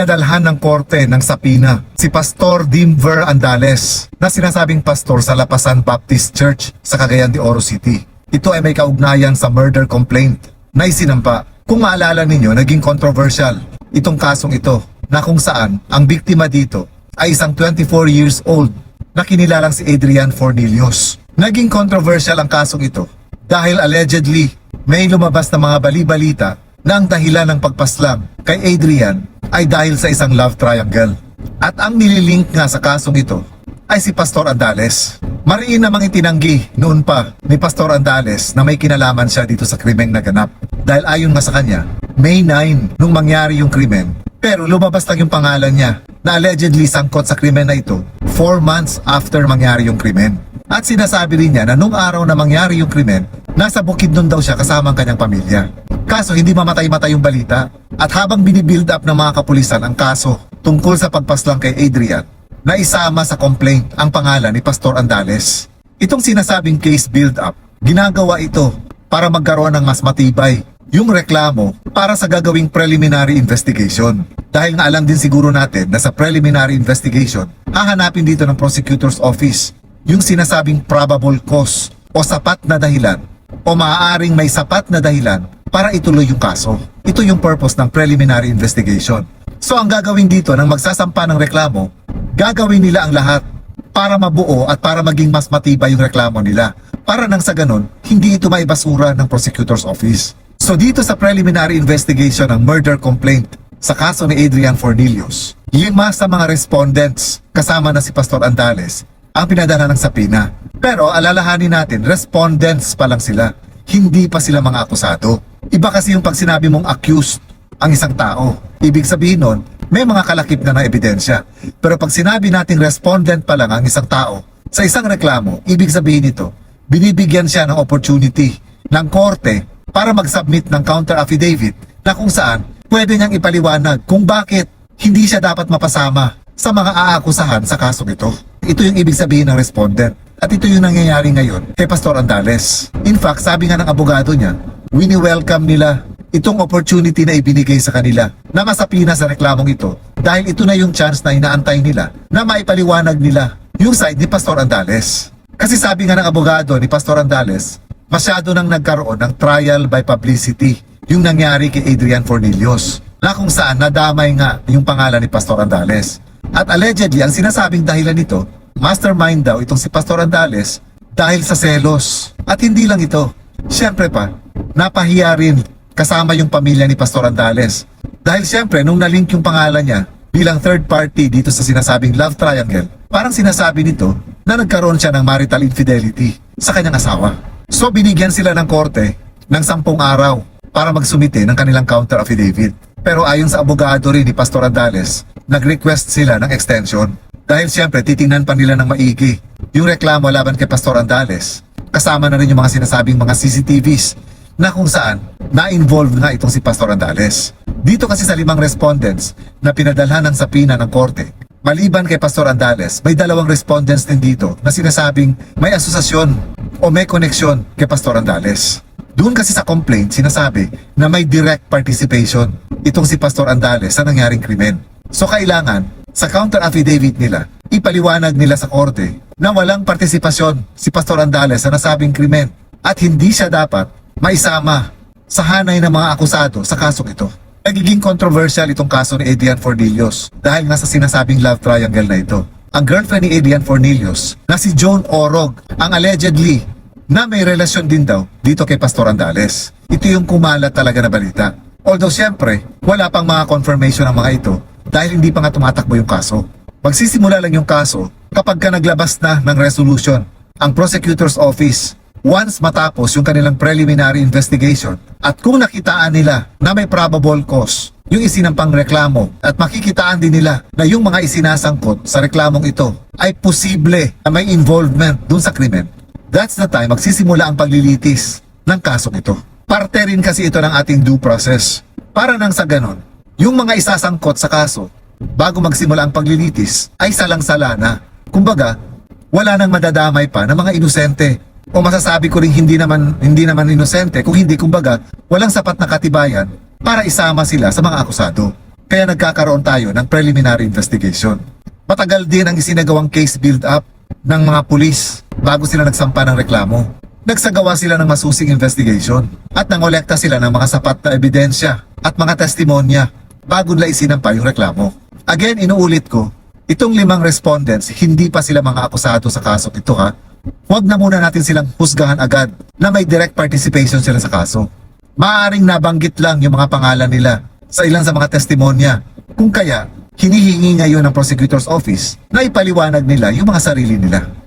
pinadalhan ng korte ng Sapina si Pastor Dimver Andales na sinasabing pastor sa Lapasan Baptist Church sa Cagayan de Oro City. Ito ay may kaugnayan sa murder complaint na isinampa. Kung maalala ninyo, naging controversial itong kasong ito na kung saan ang biktima dito ay isang 24 years old na kinilalang si Adrian Fornilius. Naging controversial ang kasong ito dahil allegedly may lumabas na mga bali-balita na ang dahilan ng pagpaslang kay Adrian ay dahil sa isang love triangle. At ang nililink nga sa kasong ito ay si Pastor Andales. Mariin namang itinanggi noon pa ni Pastor Andales na may kinalaman siya dito sa krimeng naganap. Dahil ayon nga sa kanya, May 9 nung mangyari yung krimen. Pero lumabas lang yung pangalan niya na allegedly sangkot sa krimen na ito 4 months after mangyari yung krimen. At sinasabi rin niya na nung araw na mangyari yung krimen, nasa bukid nun daw siya kasama ang kanyang pamilya. Kaso hindi mamatay-matay yung balita. At habang binibuild up ng mga kapulisan ang kaso tungkol sa pagpaslang kay Adrian, na isama sa complaint ang pangalan ni Pastor Andales. Itong sinasabing case build-up, ginagawa ito para magkaroon ng mas matibay yung reklamo para sa gagawing preliminary investigation. Dahil nga alam din siguro natin na sa preliminary investigation, hahanapin dito ng prosecutor's office yung sinasabing probable cause o sapat na dahilan o maaaring may sapat na dahilan para ituloy yung kaso. Ito yung purpose ng preliminary investigation. So ang gagawin dito ng magsasampa ng reklamo, gagawin nila ang lahat para mabuo at para maging mas matibay yung reklamo nila. Para nang sa ganon, hindi ito maibasura ng prosecutor's office. So dito sa preliminary investigation ng murder complaint sa kaso ni Adrian Fornilius, lima sa mga respondents kasama na si Pastor Andales ang pinadala ng sapina. Pero alalahanin natin, respondents pa lang sila. Hindi pa sila mga akusado. Iba kasi yung pag sinabi mong accused ang isang tao. Ibig sabihin nun, may mga kalakip na na ebidensya. Pero pag sinabi nating respondent pa lang ang isang tao sa isang reklamo, ibig sabihin nito, binibigyan siya ng opportunity ng korte para mag-submit ng counter affidavit na kung saan pwede niyang ipaliwanag kung bakit hindi siya dapat mapasama sa mga aakusahan sa kasong ito. Ito yung ibig sabihin ng respondent. At ito yung nangyayari ngayon kay Pastor Andales. In fact, sabi nga ng abogado niya, wini-welcome nila itong opportunity na ibinigay sa kanila na masapina sa reklamong ito dahil ito na yung chance na inaantay nila na maipaliwanag nila yung side ni Pastor Andales. Kasi sabi nga ng abogado ni Pastor Andales, masyado nang nagkaroon ng trial by publicity yung nangyari kay Adrian Fornilius na kung saan nadamay nga yung pangalan ni Pastor Andales. At allegedly, ang sinasabing dahilan nito, mastermind daw itong si Pastor Andales dahil sa selos. At hindi lang ito. Siyempre pa, napahiya rin kasama yung pamilya ni Pastor Andales. Dahil siyempre, nung nalink yung pangalan niya bilang third party dito sa sinasabing love triangle, parang sinasabi nito na nagkaroon siya ng marital infidelity sa kanyang asawa. So binigyan sila ng korte ng sampung araw para magsumite ng kanilang counter affidavit. Pero ayon sa abogado rin ni Pastor Andales, nag-request sila ng extension. Dahil siyempre titingnan pa nila ng maigi yung reklamo laban kay Pastor Andales. Kasama na rin yung mga sinasabing mga CCTVs na kung saan na-involve nga itong si Pastor Andales. Dito kasi sa limang respondents na pinadalhan ng sapina ng korte, maliban kay Pastor Andales, may dalawang respondents din dito na sinasabing may asosasyon o may koneksyon kay Pastor Andales. Doon kasi sa complaint, sinasabi na may direct participation itong si Pastor Andales sa nangyaring krimen. So kailangan, sa counter affidavit nila, ipaliwanag nila sa korte na walang partisipasyon si Pastor Andales sa nasabing krimen at hindi siya dapat maisama sa hanay ng mga akusado sa kasong ito. Nagiging controversial itong kaso ni Adrian Fornilius dahil nga sa sinasabing love triangle na ito. Ang girlfriend ni Adrian Fornilius na si Joan Orog ang allegedly na may relasyon din daw dito kay Pastor Andales. Ito yung kumalat talaga na balita. Although siyempre, wala pang mga confirmation ng mga ito dahil hindi pa nga tumatakbo yung kaso. Magsisimula lang yung kaso kapag ka naglabas na ng resolution ang prosecutor's office once matapos yung kanilang preliminary investigation at kung nakitaan nila na may probable cause yung isinampang reklamo at makikitaan din nila na yung mga isinasangkot sa reklamong ito ay posible na may involvement dun sa krimen That's the time magsisimula ang paglilitis ng kasong ito. Parte rin kasi ito ng ating due process. Para nang sa ganon, yung mga isasangkot sa kaso, bago magsimula ang paglilitis, ay salang-sala na. Kumbaga, wala nang madadamay pa ng mga inosente. O masasabi ko rin hindi naman, hindi naman inosente, kung hindi kumbaga, walang sapat na katibayan para isama sila sa mga akusado. Kaya nagkakaroon tayo ng preliminary investigation. Matagal din ang isinagawang case build-up ng mga pulis bago sila nagsampa ng reklamo. Nagsagawa sila ng masusing investigation at nangolekta sila ng mga sapat na ebidensya at mga testimonya bago nila isinampa yung reklamo. Again, inuulit ko, itong limang respondents, hindi pa sila mga akusado sa kaso ito ha. Huwag na muna natin silang husgahan agad na may direct participation sila sa kaso. Maaring nabanggit lang yung mga pangalan nila sa ilan sa mga testimonya. Kung kaya, hinihingi ngayon ng prosecutor's office na ipaliwanag nila yung mga sarili nila.